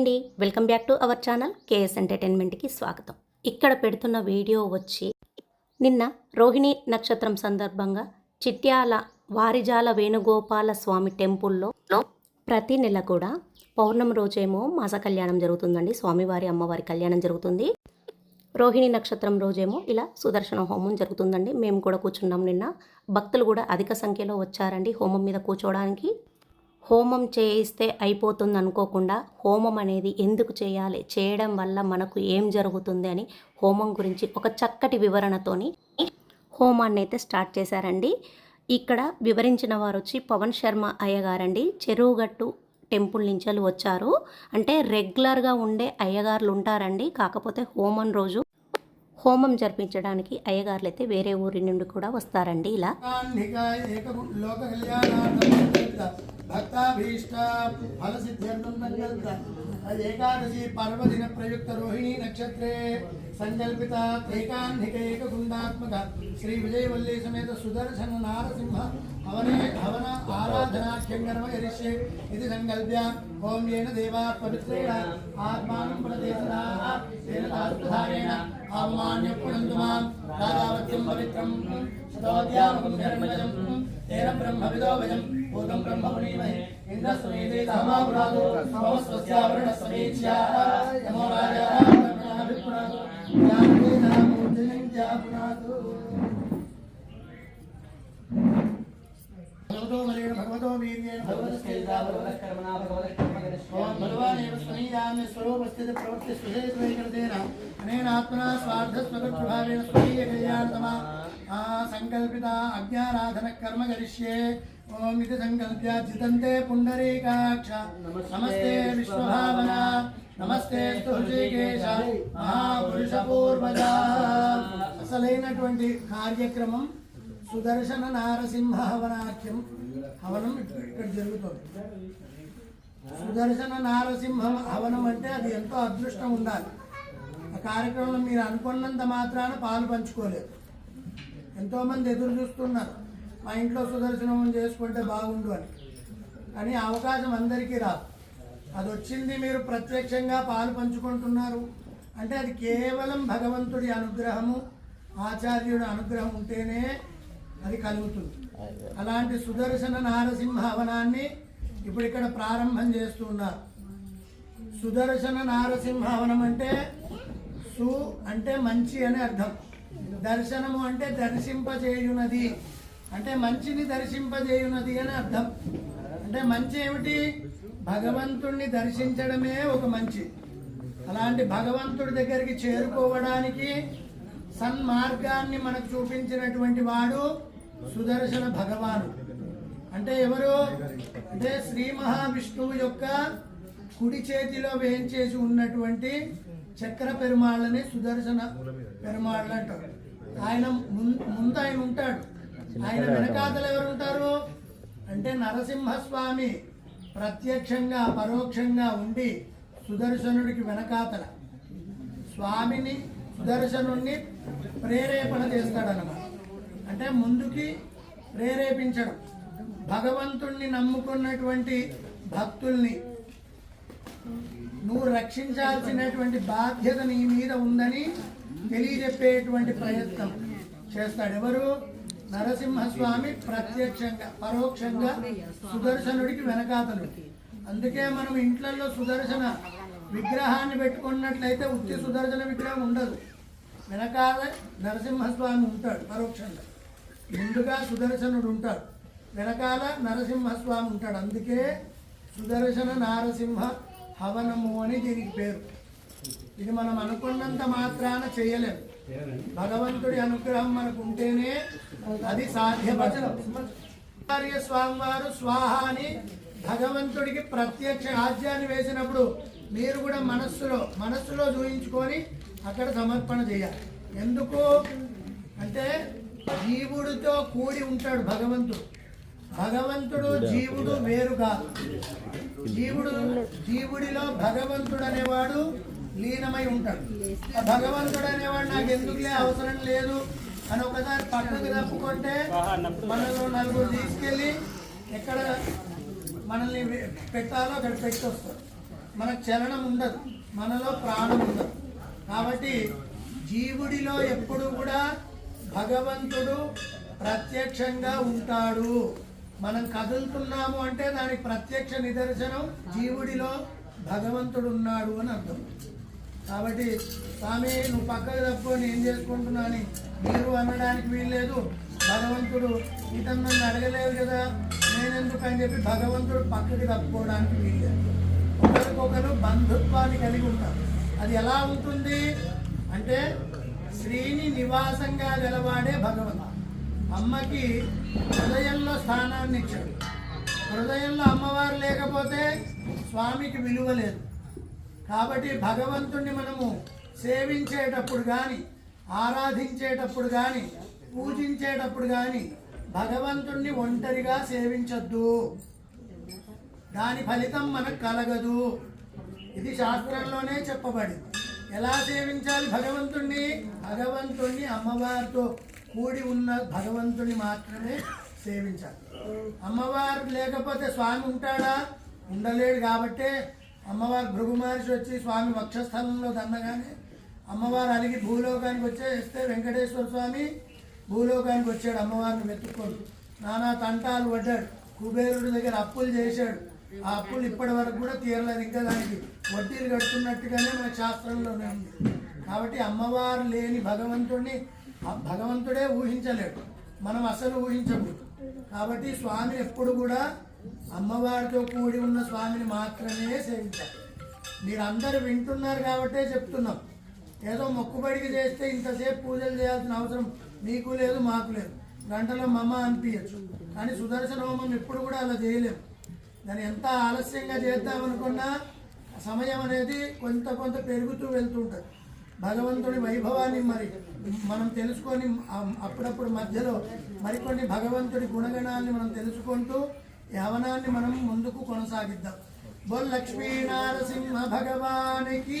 అండి. Welcome back to our channel K ఎంటర్టైన్మెంట్కి స్వాగతం. ఇక్కడ పెడుతున్న వీడియో వచ్చి నిన్న రోహిణి నక్షత్రం సందర్భంగా చిట్యాల వారిజాల వేణుగోపాల స్వామి టెంపుల్లో ప్రతి నెల కూడా పౌర్ణమి రోజేమో మాస కళ్యాణం జరుగుతుందండి. స్వామివారి అమ్మవారి కళ్యాణం జరుగుతుంది. రోహిణి నక్షత్రం రోజేమో ఇలా సుదర్శన హోమం జరుగుతుందండి. మేము కూడా కూర్చున్నాం నిన్న. భక్తులు కూడా అధిక సంఖ్యలో వచ్చారండి హోమం మీద కూర్చోవడానికి హోమం చేయిస్తే అయిపోతుంది అనుకోకుండా హోమం అనేది ఎందుకు చేయాలి? చేయడం వల్ల మనకు ఏం జరుగుతుంది అని హోమం గురించి ఒక చక్కటి వివరణతోని హోమాన్ని అయితే స్టార్ట్ చేశారండి. ఇక్కడ వివరించిన వారు వచ్చి పవన్ శర్మ అయ్యగారండి. చెరువుగట్టు టెంపుల్ నుంచి వచ్చారు. అంటే రెగ్యులర్గా ఉండే అయ్యగారులు ఉంటారండి. కాకపోతే హోమం రోజు హోమం జరిపించడానికి అయ్యగారులు అయితే వేరే ఊరి నుండి కూడా వస్తారండి ఇలా. భక్తాభీష్ట ఫల సిద్ధ్యర్థం సంకల్ప అది ఏకాదశి పర్వదిన ప్రయుక్త రోహిణీ నక్షత్రే సంకల్పిత త్రైకాన్నిక ఏకగుండాత్మక శ్రీ విజయవల్లి సమేత సుదర్శన నారసింహ హవనే హవన ఆరాధనాఖ్యం కర్మ కరిష్యే ఇది సంకల్ప్య. ఓం ఏన దేవా పవిత్రేణ. ఆత్మానం ప్రదేశ తేన తాత్ప్రధానేన అవమాన్య పునంతు మాం రాజావత్యం పవిత్రం శతోద్యామకం ధర్మజం తేన బ్రహ్మవిదో భజం భూతం బ్రహ్మ పునీమహే ఇంద్రస్వమేతే ధర్మాపురాదో సమస్వస్యావరణస్వమేచ్యా యమో రాజా బ్రహ్మణాభిపునాదో జ్ఞానే వీర్యేణ భగవతస్కైతా భగవతకర్మణా ఓం భగవానేవ స్వనీయామి స్వరూపస్థితి ప్రవృత్తి స్వజయత్వైకృతేన అనేనాత్మనా స్వార్థస్వగతృభావేన స్వీయ కళ్యాణతమా ఆ సంకల్పిత అజ్ఞారాధన కర్మ కరిష్యే ఓం ఇది సంకల్ప్య జితంతే పుండరీకాక్ష నమస్తే స్తుహృషికేశ మహాపురుష పూర్వజ అసలైనటువంటి కార్యక్రమం సుదర్శన నారసింహ హవనాఖ్యం హవనం ఇక్కడ ఇక్కడ జరుగుతుంది. సుదర్శన నారసింహం హవనం అంటే అది ఎంతో అదృష్టం ఉండాలి. ఆ కార్యక్రమంలో మీరు అనుకున్నంత మాత్రాన పాలు పంచుకోలేదు. ఎంతోమంది ఎదురు చూస్తున్నారు. మా ఇంట్లో సుదర్శనం చేసుకుంటే బాగుండు అని. కానీ అవకాశం అందరికీ రాదు. అది వచ్చింది మీరు ప్రత్యక్షంగా పాలు పంచుకుంటున్నారు అంటే అది కేవలం భగవంతుడి అనుగ్రహము ఆచార్యుడి అనుగ్రహం ఉంటేనే అది కలుగుతుంది. అలాంటి సుదర్శన నారసింహ హవనాన్ని ఇప్పుడు ఇక్కడ ప్రారంభం చేస్తున్నారు సుదర్శన నారసింహ హవనం అంటే సు అంటే మంచి అని అర్థం. దర్శనము అంటే దర్శింపజేయునది. అంటే మంచిని దర్శింపజేయునది అని అర్థం. అంటే మంచి ఏమిటి? భగవంతుణ్ణి దర్శించడమే ఒక మంచి. అలాంటి భగవంతుడి దగ్గరికి చేరుకోవడానికి సన్మార్గాన్ని మనకు చూపించినటువంటి వాడు సుదర్శన భగవాను. అంటే ఎవరు? అంటే శ్రీ మహావిష్ణువు యొక్క కుడి చేతిలో వేయించేసి ఉన్నటువంటి చక్ర పెరుమాళ్ళని సుదర్శన పెరుమాళ్ళు అంటారు. ఆయన ముందు ఆయన ఉంటాడు. ఆయన వెనకాతలు ఎవరు ఉంటారు? అంటే నరసింహస్వామి ప్రత్యక్షంగా పరోక్షంగా ఉండి సుదర్శనుడికి వెనకాతల. స్వామిని సుదర్శనుణ్ణి ప్రేరేపణ చేస్తాడనమాట. అంటే ముందుకి ప్రేరేపించడం. భగవంతుణ్ణి నమ్ముకున్నటువంటి భక్తుల్ని నువ్వు రక్షించాల్సినటువంటి బాధ్యత నీ మీద ఉందని తెలియజెప్పేటువంటి ప్రయత్నం చేస్తాడు. ఎవరు? నరసింహస్వామి ప్రత్యక్షంగా పరోక్షంగా సుదర్శనుడికి వెనకాతలు అందుకే మనం ఇంట్లలో సుదర్శన విగ్రహాన్ని పెట్టుకున్నట్లయితే ఉత్తి సుదర్శన విగ్రహం ఉండదు. వెనకాల నరసింహస్వామి ఉంటాడు పరోక్షంగా. ముందుగా సుదర్శనుడు ఉంటాడు. వెనకాల నరసింహస్వామి ఉంటాడు. అందుకే సుదర్శన నారసింహ హవనము అని దీనికి పేరు. ఇది మనం అనుకున్నంత మాత్రాన చేయలేము భగవంతుడి అనుగ్రహం మనకు ఉంటేనే అది సాధ్యపడదు. ఆచార్య స్వామి వారు స్వాహ అని భగవంతుడికి ప్రత్యక్ష ఆజ్యాన్ని వేసినప్పుడు మీరు కూడా మనస్సులో మనస్సులో చూయించుకొని అక్కడ సమర్పణ చేయాలి. ఎందుకు? అంటే జీవుడితో కూడి ఉంటాడు భగవంతుడు. భగవంతుడు జీవుడు వేరు కాదు. జీవుడు జీవుడిలో భగవంతుడు అనేవాడు లీనమై ఉంటాడు. భగవంతుడు అనేవాడు నాకు ఎందుకులే అవసరం లేదు అని ఒకసారి పక్కకు తప్పుకుంటే మనలో నలుగురు తీసుకెళ్ళి ఎక్కడ మనల్ని పెట్టాలో అక్కడ పెట్టి వస్తారు. మనకు చలనం ఉండదు. మనలో ప్రాణం ఉండదు. కాబట్టి జీవుడిలో ఎప్పుడు కూడా భగవంతుడు ప్రత్యక్షంగా ఉంటాడు. మనం కదులుతున్నాము అంటే దానికి ప్రత్యక్ష నిదర్శనం జీవుడిలో భగవంతుడు ఉన్నాడు అని అర్థం. కాబట్టి స్వామి నువ్వు పక్కకు తప్పు నేను చేసుకుంటున్నా అని మీరు అనడానికి వీల్లేదు. భగవంతుడు ఇతను నన్ను అడగలేదు కదా. నేనెందుకు అని చెప్పి భగవంతుడు పక్కకి తప్పుకోవడానికి వీల్లేదు. ఒకరికొకరు బంధుత్వాన్ని కలిగి ఉంటారు. అది ఎలా ఉంటుంది అంటే శ్రీని నివాసంగా గలవాడే భగవంతుడు. అమ్మకి హృదయంలో స్థానాన్ని ఇచ్చాడు. హృదయంలో అమ్మవారు లేకపోతే స్వామికి విలువ లేదు. కాబట్టి భగవంతుణ్ణి మనము సేవించేటప్పుడు కానీ ఆరాధించేటప్పుడు కానీ పూజించేటప్పుడు కానీ భగవంతుణ్ణి ఒంటరిగా సేవించొద్దు. దాని ఫలితం మనకు కలగదు. ఇది శాస్త్రంలోనే చెప్పబడింది. ఎలా సేవించాలి భగవంతుణ్ణి? భగవంతుణ్ణి అమ్మవారితో కూడి ఉన్న భగవంతుని మాత్రమే సేవించాలి. అమ్మవారు లేకపోతే స్వామి ఉంటాడా? ఉండలేడు కాబట్టే అమ్మవారు భృగు మహర్షి వచ్చి స్వామి వక్షస్థలంలో దండగానే అమ్మవారు అలిగి భూలోకానికి వచ్చేస్తే వెంకటేశ్వర స్వామి భూలోకానికి వచ్చాడు అమ్మవారిని వెతుక్కొని. నానా తంటాలు పడ్డాడు. కుబేరుడి దగ్గర అప్పులు చేశాడు. ఆ అప్పులు ఇప్పటి వరకు కూడా తీరలేదు. ఇంకా దానికి వడ్డీలు కడుతున్నట్టుగానే మన శాస్త్రంలోనే ఉంది. కాబట్టి అమ్మవారు లేని భగవంతుడిని భగవంతుడే ఊహించలేడు. మనం అసలు ఊహించకూడదు. కాబట్టి స్వామి ఎప్పుడు కూడా అమ్మవారితో కూడి ఉన్న స్వామిని మాత్రమే సేవించాలి. మీరు అందరు వింటున్నారు కాబట్టే చెప్తున్నాం. ఏదో మొక్కుబడికి చేస్తే ఇంతసేపు పూజలు చేయాల్సిన అవసరం మీకు లేదు మాకు లేదు. గంటలో మమ్మ అనిపించచ్చు కానీ సుదర్శన హోమం ఎప్పుడు కూడా అలా చేయలేము దాన్ని ఎంత ఆలస్యంగా చేద్దామనుకున్నా సమయం అనేది కొంత కొంత పెరుగుతూ వెళ్తుంటుంది. భగవంతుడి వైభవాన్ని మరి మనం తెలుసుకొని అప్పుడప్పుడు మధ్యలో మరికొన్ని భగవంతుడి గుణగణాన్ని మనం తెలుసుకుంటూ యవనాన్ని మనం ముందుకు కొనసాగిద్దాం. బోల్ లక్ష్మీ నారసింహ భగవానికి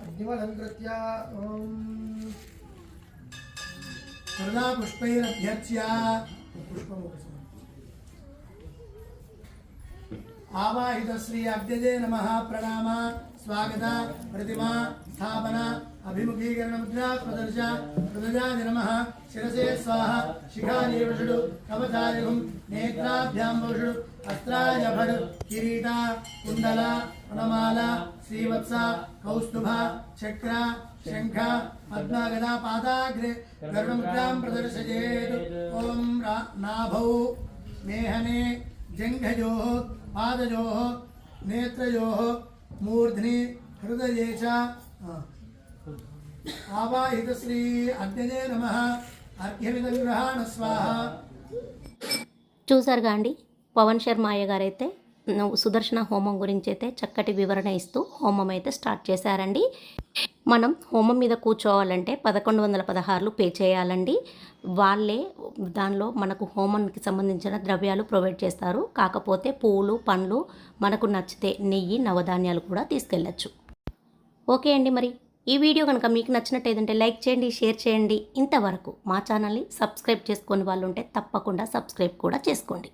అగ్నిమలంకృత్య కరుణాపుష్పైరభ్యర్చ్య పుష్పం ఒకసారి. ఆవాహిత శ్రీ అగ్నజే నమ ప్రణామ స్వాగత ప్రతిమా స్థాపన అభిముఖీకరణ ముద్రా ప్రదర్శ ప్రదజాది నమ శిరసే స్వాహ శిఖానీవషుడు కవచారిహుం నేత్రాభ్యాం వషుడు అస్త్రాయభడు కిరీట కుండల వనమాల శ్రీవత్స కౌస్తుభ చక్ర శంఖ పద్మగదా పాదాగ్రే గర్వముద్రాం ప్రదర్శయేత్. ఓం నాభౌ మేహనే జంఘజో పాదజో నేత్రయో మూర్ధ్ని హృదయే చ. ఆవాహిత శ్రీ అగ్నజే నమ. అర్ఘ్యమిత గ్రహాణ స్వాహ. చూసారుగా అండి? పవన్ శర్మ అయ్య గారైతే సుదర్శన హోమం గురించి అయితే చక్కటి వివరణ ఇస్తూ హోమం అయితే స్టార్ట్ చేశారండి. మనం హోమం మీద కూర్చోవాలంటే పదకొండు వందల పదహారులు పే చేయాలండి. వాళ్ళే దానిలో మనకు హోమంకి సంబంధించిన ద్రవ్యాలు ప్రొవైడ్ చేస్తారు. కాకపోతే పూలు పండ్లు మనకు నచ్చితే నెయ్యి నవధాన్యాలు కూడా తీసుకెళ్ళచ్చు. ఓకే అండి మరి. ఈ వీడియో కనుక మీకు నచ్చినట్టయితే లైక్ చేయండి షేర్ చేయండి. ఇంతవరకు మా ఛానల్ని సబ్స్క్రైబ్ చేసుకొని వాళ్ళు ఉంటే తప్పకుండా సబ్స్క్రైబ్ కూడా చేసుకోండి.